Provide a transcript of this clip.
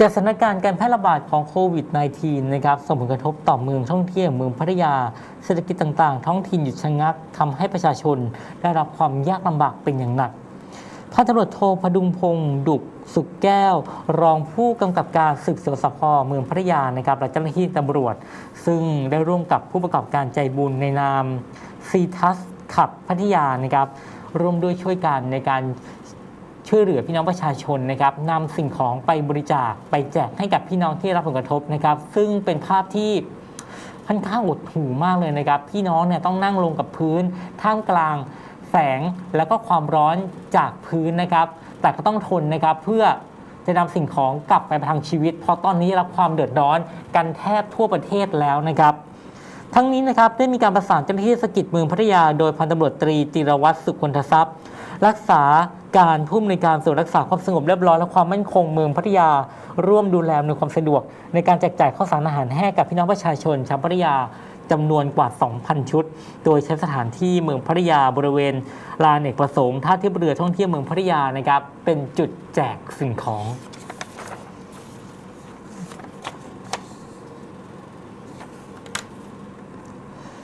จากสถานการณ์การแพร่ระบาดของโควิด -19 นะครับส่งผลกระทบต่อเมืองท่องเที่ยวเมืองพัทยา เศรษฐกิจต่างๆ ท้องถิ่นหยุดชะงักทำให้ประชาชนได้รับความยากลำบากเป็นอย่างหนักพันตำรวจโทพดุงพงศ์ดุกสุขแก้ว รองผู้กำกับการสืบสวนสพเมืองพัทยานะครับและเจ้าหน้าที่ตำรวจ ซึ่งได้ร่วมกับผู้ประกอบการใจบุญในนามซีทัสขับพัทยานะครับร่วมด้วยช่วยกันในการ ช่วยเหลือพี่น้องประชาชนนะครับนำสิ่งของไปบริจาคไปแจกให้กับพี่น้องที่รับผลกระทบนะครับ ซึ่งเป็นภาพที่ค่อนข้างอดหูมากเลยนะครับ พี่น้องเนี่ยต้องนั่งลงกับพื้น ท่ามกลางแสงแล้วก็ความร้อนจากพื้นนะครับ แต่ก็ต้องทนนะครับเพื่อจะนำสิ่งของกลับไปประทังชีวิต เพราะตอนนี้รับความเดือดร้อนกันแทบทั่วประเทศแล้วนะครับ ทั้งนี้นะครับได้มีการประสานเจ้าหน้าที่เทศกิจเมืองพัทยา โดยพันตำรวจตรีจิรวัตรสุขคนทรัพย์ รักษาการผู้อำนวยการส่วนรักษาความสงบเรียบร้อยและความมั่นคงเมืองพัทยา ร่วมดูแลในความสะดวก ในการแจกจ่ายข้าวสารอาหารแห้งกับพี่น้องประชาชนชาวพัทยาจำนวนกว่า 2,000 ชุด โดยใช้สถานที่เมืองพัทยาบริเวณลานเอกประสงค์ท่าเทียบเรือท่องเที่ยวเมืองพัทยานะครับเป็นจุดแจกสิ่งของ